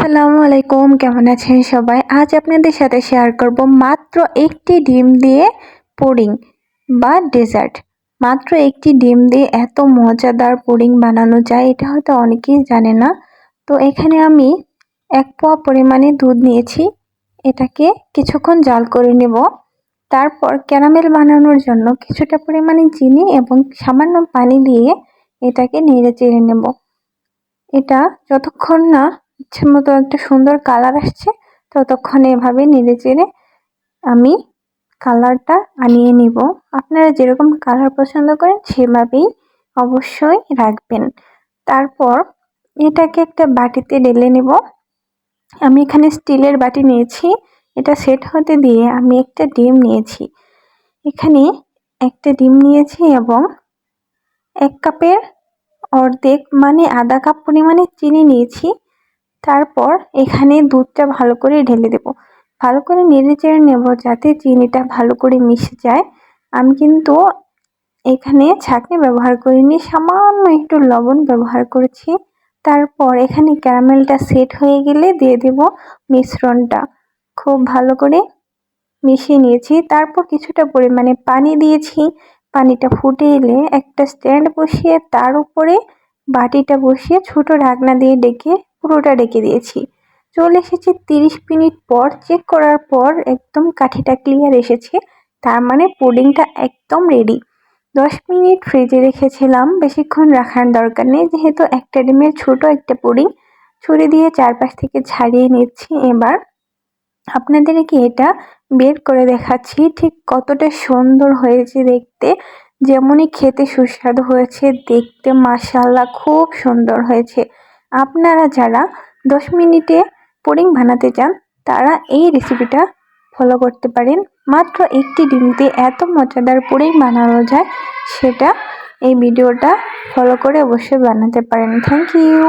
আসসালামু আলাইকুম, কেমন আছেন সবাই? আজ আপনাদের সাথে শেয়ার করব মাত্র একটি ডিম দিয়ে পুডিং বা ডেজার্ট মাত্র একটি ডিম দিয়ে এত মজাদার পুডিং বানানো যায়, এটা হয়তো অনেকেই জানে না। তো এখানে আমি এক পোয়া পরিমাণে দুধ নিয়েছি, এটাকে কিছুক্ষণ জাল করে নেব। তারপর ক্যারামেল বানানোর জন্য কিছুটা পরিমাণে চিনি এবং সামান্য পানি দিয়ে এটাকে নেড়ে চেড়ে নেব। এটা যতক্ষণ না ইচ্ছে মতো একটা সুন্দর কালার আসছে ততক্ষণ এভাবে নেড়ে চেড়ে আমি কালারটা আনিয়ে নিব। আপনারা যেরকম কালার পছন্দ করেন সেভাবেই অবশ্যই রাখবেন। তারপর এটাকে একটা বাটিতে ঢেলে নেব। আমি এখানে স্টিলের বাটি নিয়েছি, এটা সেট হতে দিয়ে আমি একটা ডিম নিয়েছি। এখানে একটা ডিম নিয়েছি এবং এক কাপের অর্ধেক মানে আধা কাপ পরিমাণে চিনি নিয়েছি। তারপর এখানে দুধটা ভালো করে ঢেলে দেব। ভালো করে নেড়ে চেড়ে নেব যাতে চিনিটা ভালো করে মিশে যায়। আমি কিন্তু এখানে ছাঁকনি ব্যবহার করিনি, সামান্য একটু লবণ ব্যবহার করেছি। তারপর এখানে ক্যারামেলটা সেট হয়ে গেলে দিয়ে দেব মিশ্রণটা। খুব ভালো করে মিশিয়ে নিয়েছি। তারপর কিছুটা পরিমাণে পানি দিয়েছি। পানিটা ফুটে এলে একটা স্ট্যান্ড বসিয়ে তার উপরে বাটিটা বসিয়ে ছোট ঢাকনা দিয়ে ডেকে পুরোটা ডেকে দিয়েছি। চলে এসেছে তিরিশ মিনিট পর চেক করার পর একদম কাঠিটা ক্লিয়ার এসেছে, তার মানে পুডিংটা একদম রেডি দশ মিনিট ফ্রিজে রেখেছিলাম, বেশিক্ষণ রাখার দরকার নেই, যেহেতু একটা ডিমের ছোট একটা পুডিং। ছুরি দিয়ে চারপাশ থেকে ছাড়িয়ে নিচ্ছি। এবার আপনাদেরকে এটা বের করে দেখাচ্ছি, ঠিক কতটা সুন্দর হয়েছে দেখতে। যেমনই খেতে সুস্বাদু হয়েছে, দেখতে মাসাল্লাহ খুব সুন্দর হয়েছে। আপনারা যারা দশ মিনিটে পুডিং বানাতে চান, তারা এই রেসিপিটা ফলো করতে পারেন। মাত্র একটি ডিম দিয়ে এত মজাদার পুডিং বানানো যায়, সেটা এই ভিডিওটা ফলো করে অবশ্যই বানাতে পারেন। Thank you